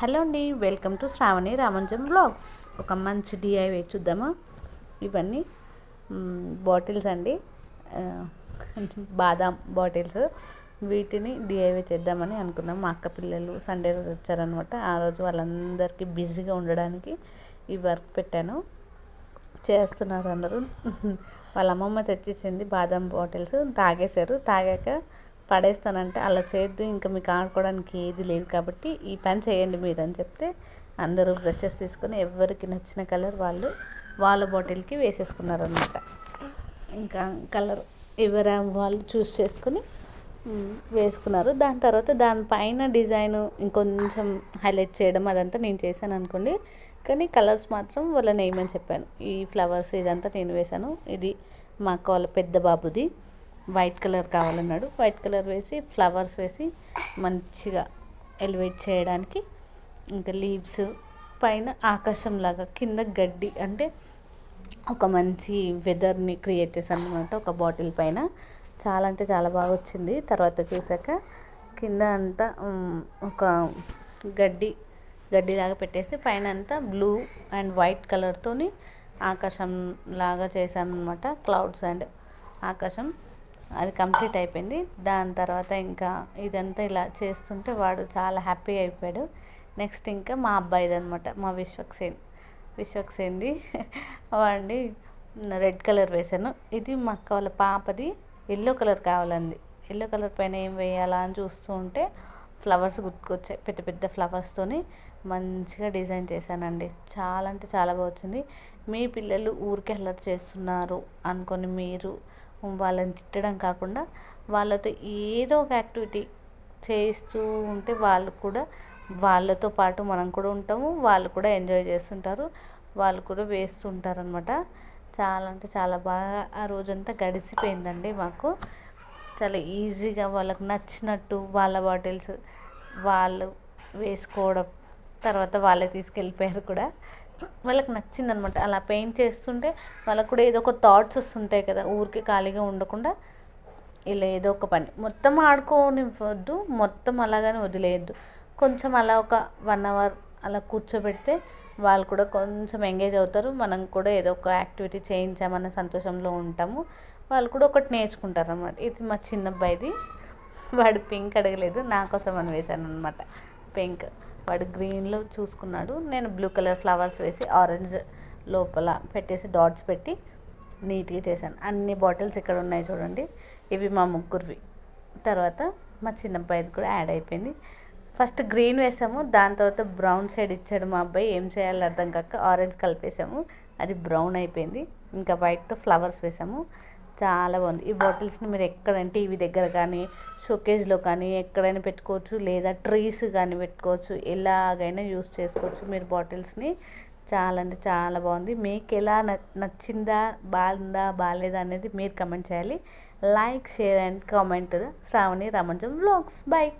Hello అండి welcome to Sravani Ramanjam vlogs ఒక మంచి డిఐవై చూద్దామా? ఇవన్నీ బాటిల్స్ అండి. బాదాం బాటిల్స్. వీటిని డిఐవై చేద్దామని అనుకున్నాం. మా అక్క పిల్లలు సండే రోజు వచ్చారనమాట ఆ రోజు వాళ్ళందరికీ బిజీగా ఉండడానికి ఈ వర్క్ పెట్టాను. చేస్తున్నారు అందరూ. వాళ్ళ అమ్మమ్మ తెచ్చిచ్చింది బాదం బాటిల్స్. తాగేశారు. తాగాక పడేస్తానంటే అలా చేయొద్దు ఇంకా మీకు ఆడుకోవడానికి ఏది లేదు కాబట్టి ఈ పని చేయండి మీరు అని చెప్తే అందరూ బ్రషెస్ తీసుకొని ఎవరికి నచ్చిన కలర్ వాళ్ళు వాళ్ళ బాటిల్కి వేసేసుకున్నారనమాట ఇంకా కలర్ ఎవరు వాళ్ళు చూస్ చేసుకుని వేసుకున్నారు. దాని తర్వాత దానిపైన డిజైన్ ఇంకొంచెం హైలైట్ చేయడం అదంతా నేను చేశాను అనుకోండి. కానీ కలర్స్ మాత్రం వాళ్ళ వేయమని చెప్పాను. ఈ ఫ్లవర్స్ ఇదంతా నేను వేశాను. ఇది మా అక్క వాళ్ళ పెద్ద బాబుది. వైట్ కలర్ కావాలన్నాడు. వైట్ కలర్ వేసి ఫ్లవర్స్ వేసి మంచిగా ఎలివేట్ చేయడానికి ఇంకా లీవ్స్ పైన ఆకాశంలాగా కింద గడ్డి అంటే ఒక మంచి వెదర్ని క్రియేట్ చేశాను అనమాట ఒక బాటిల్ పైన. చాలా అంటే చాలా బాగా వచ్చింది. తర్వాత చూసాక కింద అంతా ఒక గడ్డి గడ్డిలాగా పెట్టేసి పైన అంతా బ్లూ అండ్ వైట్ కలర్తోని ఆకాశం లాగా చేశాను అనమాట క్లౌడ్స్ అండ్ ఆకాశం. అది కంప్లీట్ అయిపోయింది. దాని తర్వాత ఇంకా ఇదంతా ఇలా చేస్తుంటే వాడు చాలా హ్యాపీ అయిపోయాడు. నెక్స్ట్ ఇంకా మా అబ్బాయిది అనమాట మా విశ్వక్సేన్ విశ్వక్సేన్ది వాడిని రెడ్ కలర్ వేసాను ఇది మా అక్క వాళ్ళ పాపది ఎల్లో కలర్ కావాలంది. ఎల్లో కలర్ పైన ఏం వేయాలా అని చూస్తూ ఉంటే ఫ్లవర్స్ గుర్తుకొచ్చాయి పెద్ద పెద్ద ఫ్లవర్స్తోని మంచిగా డిజైన్ చేశానండి. చాలా అంటే చాలా బాగా వచ్చింది. మీ పిల్లలు ఊరికి అల్లరి చేస్తున్నారు అనుకొని మీరు వాళ్ళని తిట్టడం కాకుండా వాళ్ళతో ఏదో ఒక యాక్టివిటీ చేస్తూ ఉంటే వాళ్ళు కూడా వాళ్ళతో పాటు మనం కూడా ఉంటాము వాళ్ళు కూడా ఎంజాయ్ చేస్తుంటారు వాళ్ళు కూడా వేస్తుంటారు అనమాట చాలా అంటే చాలా బాగా ఆ రోజంతా గడిచిపోయిందండి మాకు. చాలా ఈజీగా వాళ్ళకు నచ్చినట్టు వాళ్ళ బాటిల్స్ వాళ్ళు వేసుకోవడం తర్వాత వాళ్ళే తీసుకెళ్ళిపోయారు కూడా. వాళ్ళకి నచ్చింది అనమాట అలా పెయింట్ చేస్తుంటే వాళ్ళకు కూడా ఏదో ఒక థాట్స్ వస్తుంటాయి కదా ఊరికే ఖాళీగా ఉండకుండా ఇలా ఏదో ఒక పని. మొత్తం ఆడుకోనివ్వద్దు మొత్తం అలాగని వదిలేయద్దు. కొంచెం అలా ఒక వన్ అవర్ అలా కూర్చోబెడితే వాళ్ళు కూడా కొంచెం ఎంగేజ్ అవుతారు. మనం కూడా ఏదో ఒక యాక్టివిటీ చేయించామన్న సంతోషంలో ఉంటాము. వాళ్ళు కూడా ఒకటి నేర్చుకుంటారు అనమాట ఇది మా చిన్న అబ్బాయిది వాడు పింక్ అడగలేదు. నా కోసం అని వేశాను అనమాట పింక్ వాడు గ్రీన్లో చూసుకున్నాడు. నేను బ్లూ కలర్ ఫ్లవర్స్ వేసి ఆరెంజ్ లోపల పెట్టేసి డాట్స్ పెట్టి నీట్గా చేశాను. అన్ని బాటిల్స్ ఇక్కడ ఉన్నాయి చూడండి. ఇవి మా ముగ్గురివి. తర్వాత మా చిన్న అబ్బాయిది కూడా యాడ్ అయిపోయింది. ఫస్ట్ గ్రీన్ వేసాము. దాని తర్వాత బ్రౌన్ షేడ్ ఇచ్చాడు మా అబ్బాయి. ఏం చేయాలో అర్థం కాక ఆరెంజ్ కలిపేసాము. అది బ్రౌన్ అయిపోయింది. ఇంకా వైట్తో ఫ్లవర్స్ వేసాము. చాలా బాగుంది. ఈ బాటిల్స్ని మీరు ఎక్కడంటే టీవీ దగ్గర కానీ షోకేజ్లో కానీ ఎక్కడైనా పెట్టుకోవచ్చు. లేదా ట్రీస్ కానీ పెట్టుకోవచ్చు. ఎలాగైనా యూస్ చేసుకోవచ్చు. మీరు బాటిల్స్ని చాలా అంటే చాలా బాగుంది. మీకు ఎలా నచ్చిందా బాగుందా బాగాలేదా అనేది మీరు కమెంట్ చేయాలి. Like share and comment. Sravani Ramanjam vlogs bye.